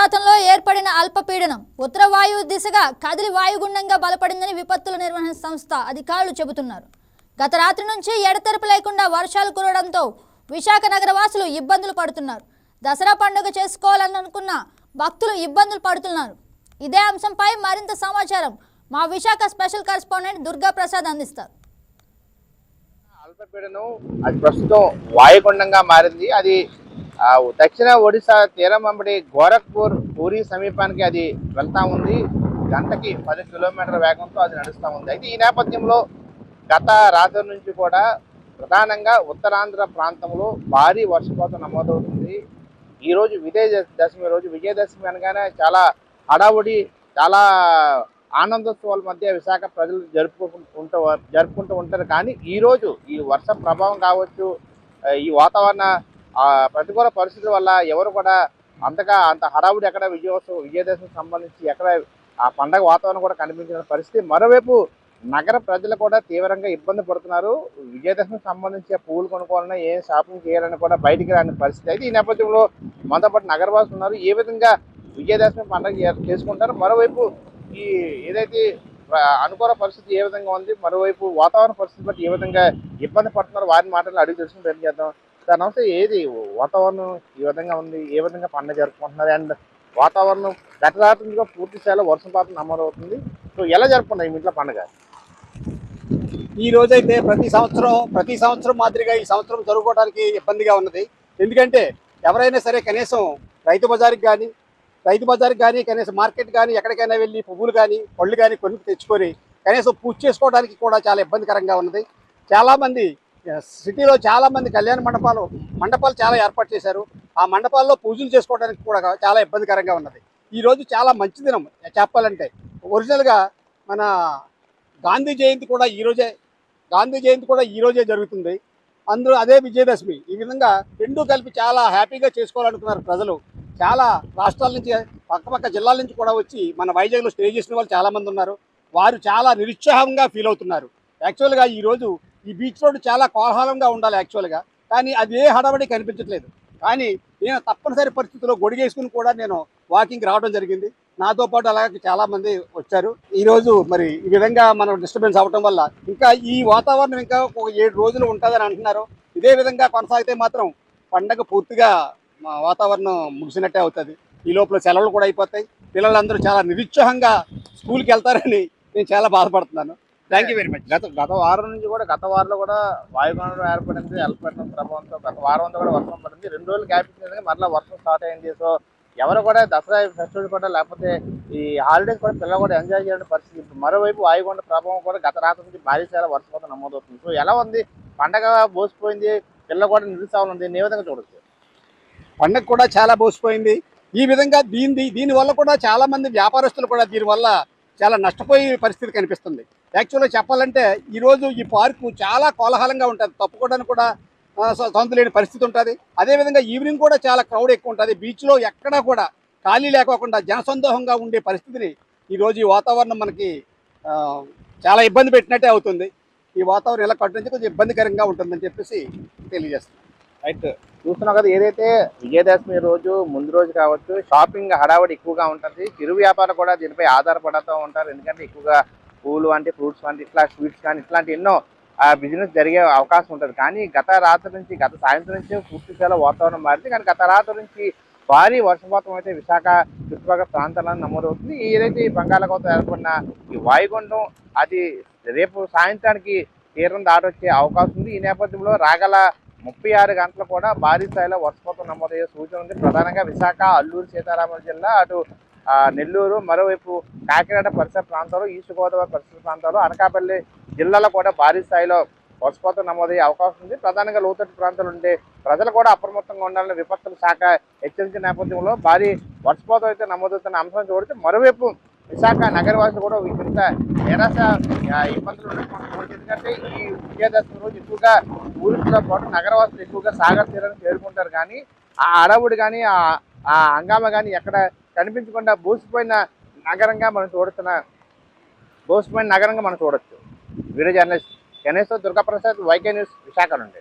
బంగాళాఖాతంలో ఏర్పడిన అల్పపీడనం ఉత్తర వాయువు దిశగా కదిలి వాయుగుండంగా బలపడిందని విపత్తుల నిర్వహణ సంస్థ అధికారులు చెబుతున్నారు. గత రాత్రి నుంచి ఎడతెరపు లేకుండా వర్షాలు కురవడంతో విశాఖ నగర వాసులు ఇబ్బందులు పడుతున్నారు. దసరా పండుగ చేసుకోవాలనుకున్న భక్తులు ఇబ్బందులు పడుతున్నారు. ఇదే అంశంపై మరింత సమాచారం మా విశాఖ స్పెషల్ కరెస్పాండెంట్ దుర్గా ప్రసాద్ అందిస్తారు. అల్పపీడనం అది ప్రస్తుతం వాయుగుండంగా మారింది. అది దక్షిణ ఒడిశా తీరం వెంబడి గోరఖ్పూర్ పూరి సమీపానికి అది వెళ్తా ఉంది. గంటకి పది కిలోమీటర్ల వేగంతో అది నడుస్తూ ఉంది. అయితే ఈ నేపథ్యంలో గత రాత్రి నుంచి కూడా ప్రధానంగా ఉత్తరాంధ్ర ప్రాంతంలో భారీ వర్షపాతం నమోదవుతుంది. ఈరోజు విజయ దశమి రోజు. విజయదశమి అనగానే చాలా హడావుడి చాలా ఆనందోత్సవాల మధ్య విశాఖ ప్రజలు జరుపుకుంటూ జరుపుకుంటూ ఉంటారు. కానీ ఈరోజు ఈ వర్ష ప్రభావం కావచ్చు ఈ వాతావరణ ఆ, ప్రతికూల పరిస్థితుల వల్ల ఎవరు కూడా అంతగా అంత హడావుడి ఎక్కడ విజయోత్సవం విజయదశమికి సంబంధించి ఎక్కడ ఆ పండగ వాతావరణం కూడా కనిపించిన పరిస్థితి. మరోవైపు నగర ప్రజలు కూడా తీవ్రంగా ఇబ్బంది పడుతున్నారు. విజయదశమికి సంబంధించి ఆ పువ్వులు కొనుక్కోవాలన్నా ఏం షాపింగ్ చేయాలని కూడా బయటికి రాని పరిస్థితి. అయితే ఈ నేపథ్యంలో మనతో పాటు నగరవాసులు ఉన్నారు. ఏ విధంగా విజయదశమి పండుగ చేసుకుంటారు? మరోవైపు ఈ ఏదైతే అనుకూల పరిస్థితి ఏ విధంగా ఉంది? మరోవైపు వాతావరణ పరిస్థితి బట్టి ఏ విధంగా ఇబ్బంది పడుతున్నారు? వారి మాటలు అడిగి తెలుసుకుని ప్రయత్నం చేద్దాం దాని అవసరం ఏది వాతావరణం ఈ విధంగా ఉంది ఏ విధంగా పండుగ జరుపుకుంటున్నారు అండ్ వాతావరణం గతరాత్రిగా పూర్తి స్థాయిలో వర్షపాతం నమోదవుతుంది. సో ఎలా జరుపుకున్నారు మీ ఇంట్లో పండుగ? ఈ రోజైతే ప్రతి సంవత్సరం ప్రతి సంవత్సరం మాదిరిగా ఈ సంవత్సరం జరుపుకోవడానికి ఇబ్బందిగా ఉన్నది. ఎందుకంటే ఎవరైనా సరే కనీసం రైతు బజార్కి కానీ రైతు బజార్కి కానీ కనీసం మార్కెట్ కానీ ఎక్కడికైనా వెళ్ళి పువ్వులు కానీ పళ్ళు కానీ కొనుక్కు తెచ్చుకొని కనీసం పూజ చేసుకోవడానికి కూడా చాలా ఇబ్బందికరంగా ఉన్నది. చాలామంది సిటీలో చాలామంది కళ్యాణ మండపాలు మండపాలు చాలా ఏర్పాటు చేశారు. ఆ మండపాల్లో పూజలు చేసుకోవడానికి కూడా చాలా ఇబ్బందికరంగా ఉన్నది. ఈరోజు చాలా మంచి దినం. చెప్పాలంటే ఒరిజినల్గా మన గాంధీ జయంతి కూడా ఈరోజే గాంధీ జయంతి కూడా ఈ రోజే జరుగుతుంది. అందులో అదే విజయదశమి. ఈ విధంగా రెండు కలిపి చాలా హ్యాపీగా చేసుకోవాలనుకున్నారు ప్రజలు. చాలా రాష్ట్రాల నుంచి పక్కపక్క జిల్లాల నుంచి కూడా వచ్చి మన వైజాగ్లో స్టే చేసిన వాళ్ళు చాలామంది ఉన్నారు. వారు చాలా నిరుత్సాహంగా ఫీల్ అవుతున్నారు. యాక్చువల్గా ఈ రోజు ఈ బీచ్ రోడ్డు చాలా కోలాహలంగా ఉండాలి యాక్చువల్గా కానీ అది ఏ హడావడి కనిపించట్లేదు. కానీ నేను తప్పనిసరి పరిస్థితుల్లో గొడిగేసుకుని కూడా నేను వాకింగ్ రావడం జరిగింది. నాతో పాటు అలాగే చాలామంది వచ్చారు. ఈరోజు మరి ఈ విధంగా మనం డిస్టర్బెన్స్ అవ్వటం వల్ల ఇంకా ఈ వాతావరణం ఇంకా ఒక ఏడు రోజులు ఉంటుందని అంటున్నారు. ఇదే విధంగా కొనసాగితే మాత్రం పండగ పూర్తిగా మా వాతావరణం ముగిసినట్టే అవుతుంది. ఈ లోపల సెలవులు కూడా అయిపోతాయి. పిల్లలందరూ చాలా నిరుత్సాహంగా స్కూల్కి వెళ్తారని నేను చాలా బాధపడుతున్నాను. థ్యాంక్ యూ వెరీ మచ్ గత గత వారం నుంచి కూడా గత వారంలో కూడా వాయుగుండం ఏర్పడింది అల్పపీడనం ప్రభావంతో గత వారం అంతా కూడా వర్షం పడింది. రెండు రోజులు గ్యాప్ ఇచ్చింది మరలా వర్షం స్టార్ట్ అయింది. సో ఎవరు కూడా దసరా ఫెస్టివల్ కూడా లేకపోతే ఈ హాలిడేస్ కూడా పిల్లలు కూడా ఎంజాయ్ చేయడం పరిస్థితి మరోవైపు వాయుగుండ ప్రభావం కూడా గత రాత్రి నుంచి భారీ చాలా వర్షపాతం నమోదవుతుంది. సో ఎలా ఉంది? పండగ బోసిపోయింది పిల్లలు కూడా నిరుత్సాహం ఉంది. ఏ విధంగా చూడొచ్చు? పండగ కూడా చాలా బోసిపోయింది. ఈ విధంగా దీని దీని వల్ల కూడా చాలా మంది వ్యాపారస్తులు కూడా దీని వల్ల చాలా నష్టపోయే పరిస్థితి కనిపిస్తుంది. యాక్చువల్గా చెప్పాలంటే ఈరోజు ఈ పార్కు చాలా కోలాహలంగా ఉంటుంది. తప్పుకోవడానికి కూడా సొంత లేని పరిస్థితి ఉంటుంది. అదేవిధంగా ఈవినింగ్ కూడా చాలా క్రౌడ్ ఎక్కువ ఉంటుంది. బీచ్లో ఎక్కడా కూడా ఖాళీ లేకోకుండా జనసందోహంగా ఉండే పరిస్థితిని ఈరోజు ఈ వాతావరణం మనకి చాలా ఇబ్బంది పెట్టినట్టే అవుతుంది. ఈ వాతావరణం ఇలా కట్టించి కొంచెం ఇబ్బందికరంగా ఉంటుందని చెప్పేసి తెలియజేస్తాను రైట్. చూస్తున్నాం కదా ఏదైతే విజయదశమి రోజు ముందు రోజు కావచ్చు షాపింగ్ హడావడి ఎక్కువగా ఉంటుంది. చిరు వ్యాపారం కూడా దీనిపై ఆధారపడుతూ ఉంటారు. ఎందుకంటే ఎక్కువగా పూలు అంటే ఫ్రూట్స్ అంటే ఇట్లా స్వీట్స్ కానీ ఇట్లాంటి ఎన్నో బిజినెస్ జరిగే అవకాశం ఉంటుంది. కానీ గత రాత్రి నుంచి గత సాయంత్రం నుంచి పూర్తి స్థాయిలో వాతావరణం మారింది. కానీ గత రాత్రి నుంచి భారీ వర్షపాతం అయితే విశాఖ చుట్టుపక్కల ప్రాంతాలను నమోదవుతుంది. ఏదైతే ఈ బంగాళాఖాతం ఏర్పడిన ఈ వాయుగుండం అది రేపు సాయంత్రానికి తీరం దాటొచ్చే అవకాశం ఉంది. ఈ నేపథ్యంలో రాగల ముప్పై ఆరు గంటలు కూడా భారీ స్థాయిలో వర్షపాతం నమోదయ్యే సూచన ఉంది. ప్రధానంగా విశాఖ అల్లూరు సీతారామరాజు జిల్లా అటు నెల్లూరు మరోవైపు కాకినాడ పరిసర ప్రాంతాలు ఈస్ట్ గోదావరి పరిసర ప్రాంతాలు అనకాపల్లి జిల్లాలో కూడా భారీ స్థాయిలో వర్షపాతం నమోదయ్యే అవకాశం ఉంది. ప్రధానంగా లోతట్టు ప్రాంతాలు ఉండే ప్రజలు కూడా అప్రమత్తంగా ఉండాలని విపత్తుల శాఖ హెచ్చరించిన నేపథ్యంలో భారీ వర్షపాతం అయితే నమోదవుతున్న అంశం చూడితే మరోవైపు విశాఖ నగరవాసులు కూడా ఇంత నిరాశ ఇబ్బందులు ఉండకపోవచ్చు ఎందుకంటే ఈ విజయదశమి రోజు ఎక్కువగా ఊరితో పాటు నగరవాసులు ఎక్కువగా సాగర్ తీరాన్ని చేరుకుంటారు కానీ ఆ అడవుడు కానీ ఆ ఆ హంగామా కానీ ఎక్కడ కనిపించకుండా బూసిపోయిన నగరంగా మనం చూడుతున్న బోసిపోయిన నగరంగా మనం చూడొచ్చు. Video journalist Ganesh Durgaprasad YK news Visakha నుండి.